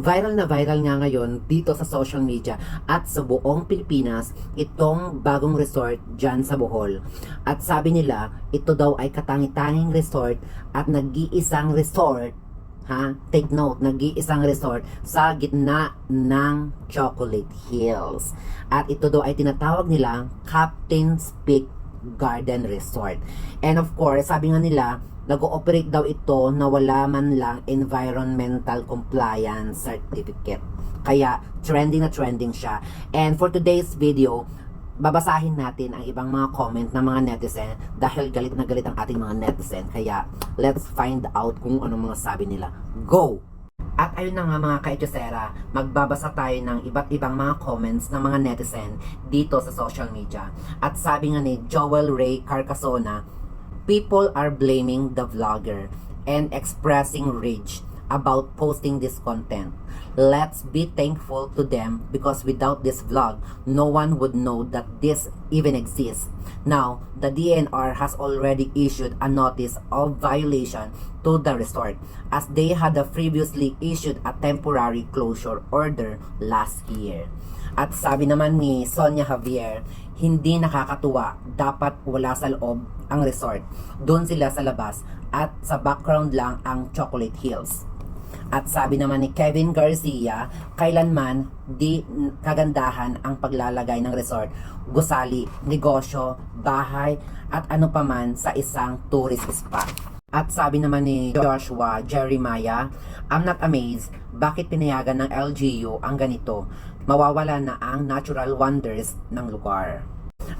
viral na viral nga ngayon dito sa social media at sa buong Pilipinas itong bagong resort dyan sa Bohol. At sabi nila, ito daw ay katangi-tanging resort at nag-iisang resort ha? Take note, nag-iisang resort sa gitna ng Chocolate Hills. At ito daw ay tinatawag nilang Captain's Peak Garden Resort. And of course, sabi nga nila, nag-ooperate daw ito na wala man lang environmental compliance certificate. Kaya trending na trending siya. And for today's video, babasahin natin ang ibang mga comment ng mga netizen dahil galit na galit ang ating mga netizen. Kaya let's find out kung anong mga sabi nila. Go! At ayun na nga mga kaetyosera, magbabasa tayo ng iba't ibang mga comments ng mga netizen dito sa social media. At sabi nga ni Joel Ray Carcasona, people are blaming the vlogger and expressing rage about posting this content. Let's be thankful to them because without this vlog, no one would know that this even exists. Now, the DNR has already issued a notice of violation to the resort as they had previously issued a temporary closure order last year. At sabi naman ni Sonia Javier, hindi nakakatuwa, dapat wala sa loob ang resort. Doon sila sa labas at sa background lang ang Chocolate Hills. At sabi naman ni Kevin Garcia, kailanman di kagandahan ang paglalagay ng resort, gusali, negosyo, bahay, at ano paman sa isang tourist spot. At sabi naman ni Joshua Jeremiah, I'm not amazed bakit pinayagan ng LGU ang ganito. Mawawala na ang natural wonders ng lugar.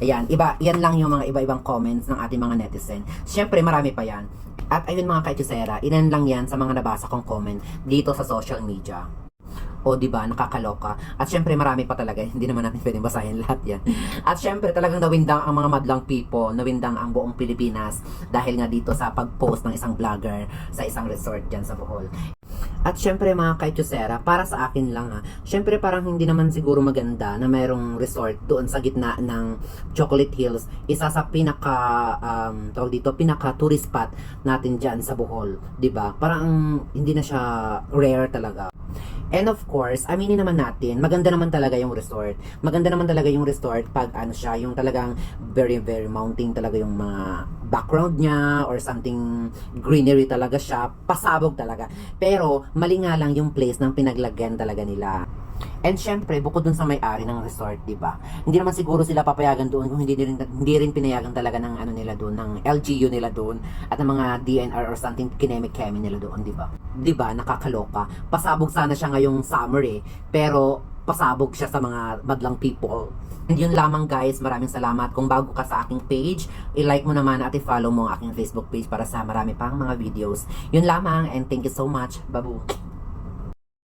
Ayan, iba, yan lang yung mga iba-ibang comments ng ating mga netizen. Siyempre, marami pa yan. At ayun mga kaitusera, ilan lang yan sa mga nabasa kong comment dito sa social media. O di ba nakakaloka. At syempre marami pa talaga, hindi naman natin pwedeng basahin lahat 'yan. At syempre talagang nawindang ang mga madlang people, nawindang ang buong Pilipinas dahil nga dito sa pag-post ng isang vlogger sa isang resort diyan sa Bohol. At syempre mga kaitusera, para sa akin lang ha, syempre parang hindi naman siguro maganda na mayroong resort doon sa gitna ng Chocolate Hills, isa sa pinaka, um, tawag dito, pinaka tourist spot natin dyan sa Bohol, 'di ba? Parang hindi na siya rare talaga. And of course, aminin naman natin, maganda naman talaga yung resort. Maganda naman talaga yung resort pag ano siya, yung talagang very very mounting talaga yung mga background niya or something greenery talaga siya, pasabog talaga. Pero mali nga lang yung place ng pinaglagyan talaga nila. And syempre, bukod dun sa may-ari ng resort, 'di ba? Hindi naman siguro sila papayagan doon kung hindi rin hindi rin pinayagan talaga ng ano nila doon, ng LGU nila doon at ng mga DNR or something kineme-keme nila doon, 'di ba? 'Di ba? Nakakaloka. Pasabog sana siya ngayong summer eh, pero pasabog siya sa mga madlang people. And yun lamang guys, maraming salamat. Kung bago ka sa aking page, i-like mo naman at i-follow mo ang aking Facebook page para sa marami pang mga videos. Yun lamang and thank you so much. Babu.